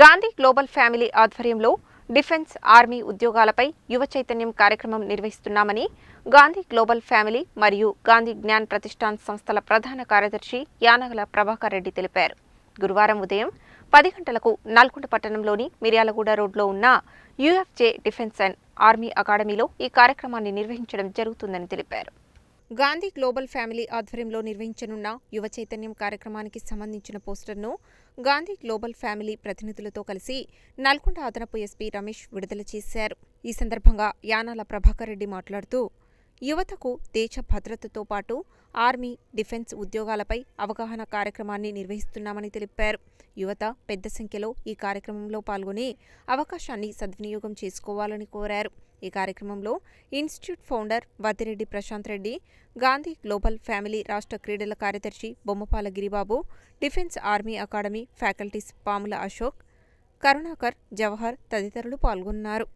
Gandhi global family ఆధ్వర్యంలో defence army ఉద్యోగాలపై యువ చైతన్యం కార్యక్రమం నిర్వహిస్తున్నామని గాంధీ గ్లోబల్ ఫ్యామిలీ మరియు గాంధీ జ్ఞాన్ ప్రతిష్టాన్ సంస్థల ప్రధాన కార్యదర్శి యానగల ప్రభాకర్ రెడ్డి తెలిపారు. గురువారం ఉదయం పది గంటలకు నల్గొండ పట్టణంలోని మిర్యాలగూడ రోడ్లో ఉన్న యుఎఫ్జే డిఫెన్స్ అండ్ ఆర్మీ అకాడమీలో ఈ కార్యక్రమాన్ని నిర్వహించడం జరుగుతుందని తెలిపారు. గాంధీ గ్లోబల్ ఫ్యామిలీ ఆధ్వర్యంలో నిర్వహించనున్న యువ చైతన్యం కార్యక్రమానికి సంబంధించిన పోస్టర్ను గాంధీ గ్లోబల్ ఫ్యామిలీ ప్రతినిధులతో కలిసి నల్గొండ అదనపు ఎస్పీ రమేష్ విడుదల చేశారు. ఈ సందర్భంగా యానాల ప్రభాకర్ రెడ్డి మాట్లాడుతూ యువతకు దేశ భద్రతతో పాటు ఆర్మీ డిఫెన్స్ ఉద్యోగాలపై అవగాహన కార్యక్రమాన్ని నిర్వహిస్తున్నామని తెలిపారు. యువత పెద్ద సంఖ్యలో ఈ కార్యక్రమంలో పాల్గొని అవకాశాన్ని సద్వినియోగం చేసుకోవాలని కోరారు. ఈ కార్యక్రమంలో institute founder Vaddireddy Prashanth Reddy Gandhi global family రాష్ట్ర క్రీడల కార్యదర్శి Bommapala Giribabu defence army academy faculties Pamula Ashok Karunakar Jawahar తదితరులు పాల్గొన్నారు.